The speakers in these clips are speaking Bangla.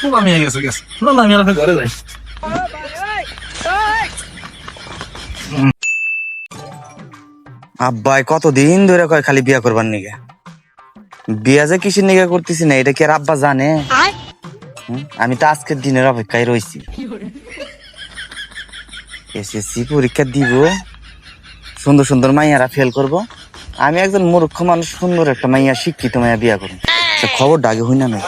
খুব আমি গেছে গেছে না না আমি আর ঘরে যাই আব্বাই কতদিন ধরে কয় খালি বিয়া করবার নিগে? বিয়া যে কিসের নিগে করতেছি না এটা কি আর আব্বা জানে? আমি তো আজকের দিনের অপেক্ষায় রয়েছি এসএসসি পরীক্ষা দিব। সুন্দর সুন্দর মাইয়ারা ফেল করব। আমি একজন মূর্খ মানুষ সুন্দর একটা মাইয়া শিক্ষিত মাইয়া বিয়া করব। খবর খবরটা আগে হই না। নয়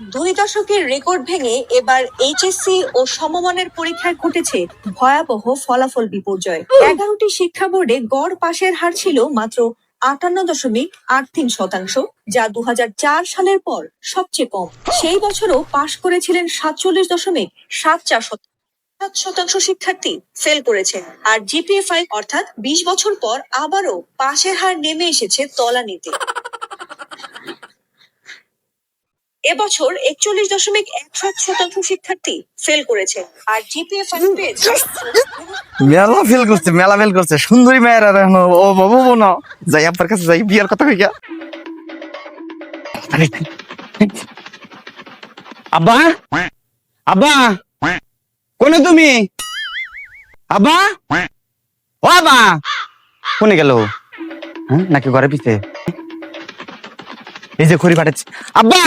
দুই দশকের রেকর্ড ভেঙে এবার এইচএসসি ও সমমানের পরীক্ষায় ঘটেছে ভয়াবহ ফলাফল বিপর্যয়। এগারোটি শিক্ষা বোর্ডে গড় পাশের হার ছিল মাত্র আটান্ন দশমিক আট তিন শতাংশ যা দুহাজার চার সালের পর সবচেয়ে কম। সেই বছরও পাশ করেছিলেন সাতচল্লিশ দশমিক সাত চার শতাংশ। সাত শতাংশ শিক্ষার্থী ফেল করেছে আর জিপিএ ফাইভ অর্থাৎ বিশ বছর পর আবারও পাশের হার নেমে এসেছে তলানিতে। এবছর একচল্লিশ দশমিক এক সাত শতাংশ শিক্ষার্থী ফেল করেছে। আর জিপিএ ফাইভ পেয়েছে মেলা ফেল করছে মেলা ফেল করছে। সুন্দরী মায়েরা এখন ও বাবু না যাই আপনার কাছে যাই বিয়ার কথা কইয়া আরে, আব্বা? আব্বা? কোনে তুমি? আব্বা? ও আব্বা। কোনে গেল? হ্যাঁ নাকি ঘরে পিছে? এই যে খড়ি পাঠাচ্ছি। আব্বা!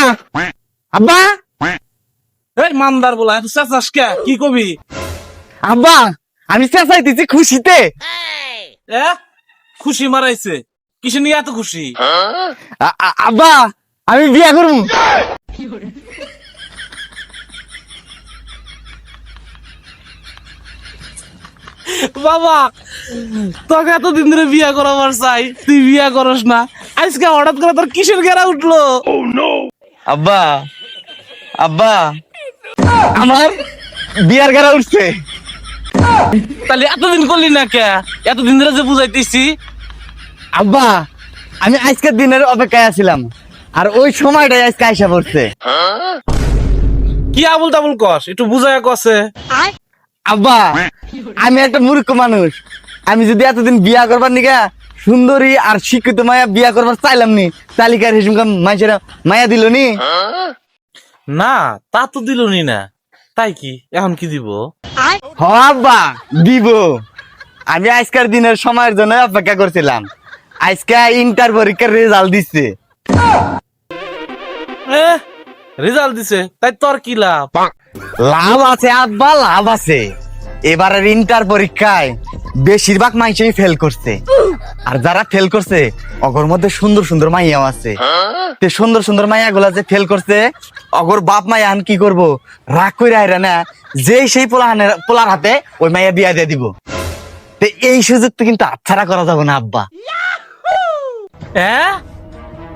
আব্বা! এই মান্দার বলা এত চেঁচাস কে? কি কবি? আব্বা আমি চেঁচাইতেছি খুশিতে। এ? খুশি মারাইছে। কিসে নিয়ে এত খুশি? আ- আ- আব্বা আমি বিয়া করব। বাবা তোকে এতদিন ধরে বিয়া করাবার চাই তুই বিয়া করস না। আজকে হঠাৎ করে তোর কিসের গেরা উঠল? আব্বা আব্বা আমার বিয়ার গাড়া উঠছে। তাহলে এতদিন করলি না কে? এতদিন ধরে যে বুঝাইতেছি। আব্বা আমি আজকের দিনের অপেক্ষায় আছিলাম আর ওই সময়টাই আজকে আইসা পড়ছে। কি আবুল তাবুল কস? একটু বুঝায় কসে। আব্বা আমি একটা মূর্খ মানুষ। আমি যদি এতদিন বিয়া করবার নিকা সুন্দরী আর শিক্ষিত মায়া বিয়া করবার চাইলাম নি তালিকার হিসেবে মাইসের মায়া দিল নি? না তা তো দিলনি না তাই কি? এখন কি দিব? হ আব্বা দিব। আমি আজকের দিনের সময়ের জন্য অপেক্ষা করছিলাম। আজকে ইন্টার পরীক্ষার রেজাল্ট দিচ্ছে রেজাল্ট দিছে তাই তোর কি লাভ? লাভ আছে আব্বা লাভ আছে। এবারের ইন্টার পরীক্ষায় বেশিরভাগ মাইসেই ফেল করছে। আর যারা ফেল করছে অগর মধ্যে সুন্দর সুন্দর মাইয়াও আছে। তে সুন্দর সুন্দর মাইয়া গুলা যে ফেল করছে অগর বাপ মাইয়া আন কি করব? রাগ করে আইরা না যেই সেই পোলাহানের পোলার হাতে ওই মাইয়া বিয়া দিয়ে দিব। তে এই সুযোগ তো কিন্তু আচ্ছাড়া করা যাবে না আব্বা। হ্যাঁ?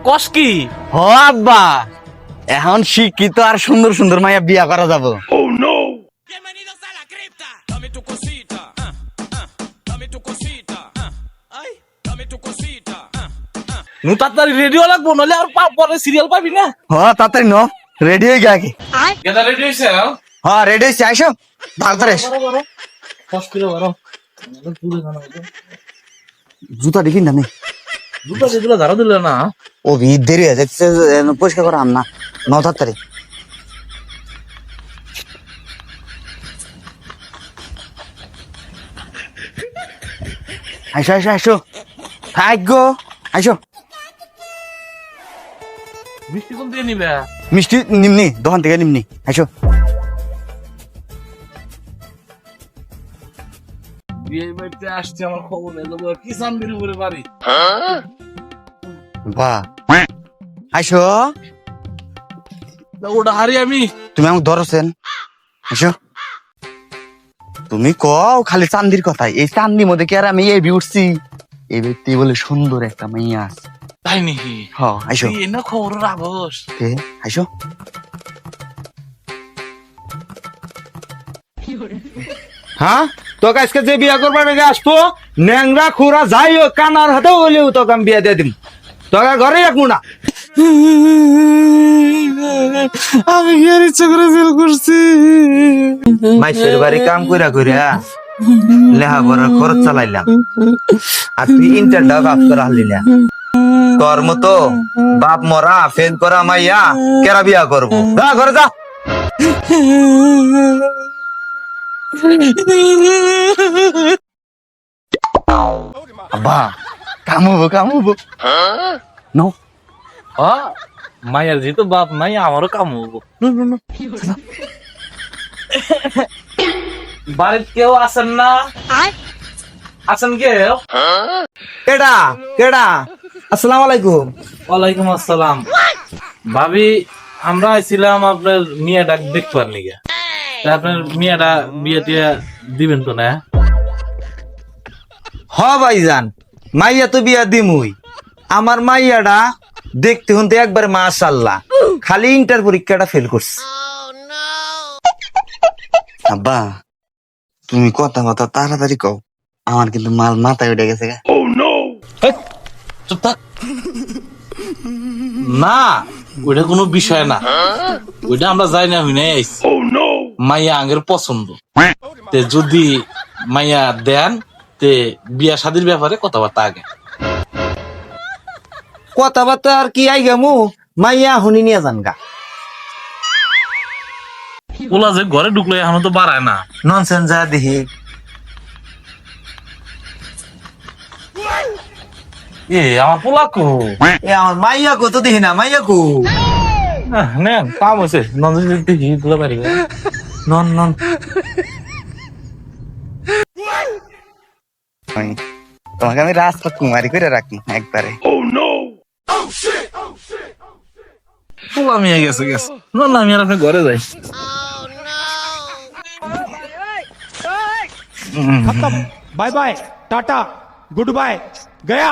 কস কি? হ আব্বা। এখন শিক্ষিত আর সুন্দর সুন্দর মাইয়া বিয়া করা যাব. নু তাড়াতাড়ি রেডিও লাগবো আর পরে সিরিয়াল পাবি না। হ তাড়াতাড়ি ন রেডি গে আগে। গেদা রেডি হয়েছে হ্যাঁ রেডি হয়েছে আইসো তাড়াতাড়ি কষ্ট করে বারো জুতা দেখি না নেই দুটো যেগুলো ধারা দিলে না ও ভি দেরি হয়ে যাচ্ছে পরিষ্কার করা আম না। ন তাড়াতাড়ি। আইসো আইসো আইসো। ভাগ্য আইসো। মিষ্টি কোন দিয়ে নিবে? মিষ্টি নিমনি দোকান থেকে নিমনি। আইসো। বিয়ে বাড়িতে আসছে আমার খবর নেই। কি সামনের উপরে বাড়ি। বাহ। আইসো। তা ওটা হারি আমি। তুমি আমাকে ধরছেন। আইসো। তুমি কও খালি চান্দির কথাই এই চান্দির মধ্যে কি আর আমি এই উঠছি? এই ব্যক্তি বলে সুন্দর একটা মাইয়া আছে। তাই নাকি? হ আইসো। না খবর রাখস। কে? আইসো। হ্যাঁ? তোকে আজকে যে বিয়া করবার আগে আসব ন্যাংরা খুরা যাই হোক কানার হাতে হলেও তোকে আমি বিয়া দিয়ে দিম। তোকে ঘরে রাখব না। আমি আর ইচ্ছা করে ফেল করছি। মাইসের বাড়ি কাম কইরা কইরা লেহা পড়ার খরচ চালাইলাম। আর তুই ইন্টারটাও কাজ করা হলি না। তোর মতো বাপ মরা ফেল করা মাইয়া কেরা বিয়া করব? যা ঘরে যা। আব্বা কামুবো কামুবো। নো। হ মায়ের যেহেতু বাপ নাই আমারও কাম হব বাড়ির কেউ আছেন না? আছেন কেউ? কেডা কেডা? আসসালামু আলাইকুম। ওয়ালাইকুম আসসালাম। ভাবি আমরা আইছিলাম আপনার মিয়া ডাক দেখবার নিগে আপনার মিয়াটা বিয়ে টিয়া দিবেন তো না? হ ভাইজান। মাইয়া তো বিয়া দিমুই। আমার মাইয়াটা দেখতে হতে একবার মাশাল্লাহ খালি ইন্টার পরীক্ষাটা ফেল করছে। আব্বা, তুমি কথা কথা তাড়াতাড়ি কও। আমার কিন্তু মাল মাথায় উঠে গেছে না, ওইটা কোনো বিষয় না। ওইটা আমরা যাই না হই নাই আইছি। মাইয়া আঙ্গের পছন্দ। যদি মাইয়া দেন তে বিয়া শাদির ব্যাপারে কথাবার্তা আগে। কথাবার্তা আর কি আই গামু? মাইয়া শুনি নিয়ে যান গা। ওলা যে ঘরে ঢুকলো এখনও তো বাড়ায় না। ননসেন্স যা দেখি। এ আমার পোলা কো? এ আমার মাইয়া কো তো দেখি না মাইয়া কো? নেন কাম হয়েছে নন্দন দেখি দিলে পারি নন নন। আমি। তোমাকে আমি রাজকুমারী করে রাখি একবারে। oh, পোলামিয়া গেছে গেছে। না না আমি আর আপনার ঘরে যাই। Bye bye tata good bye Gaya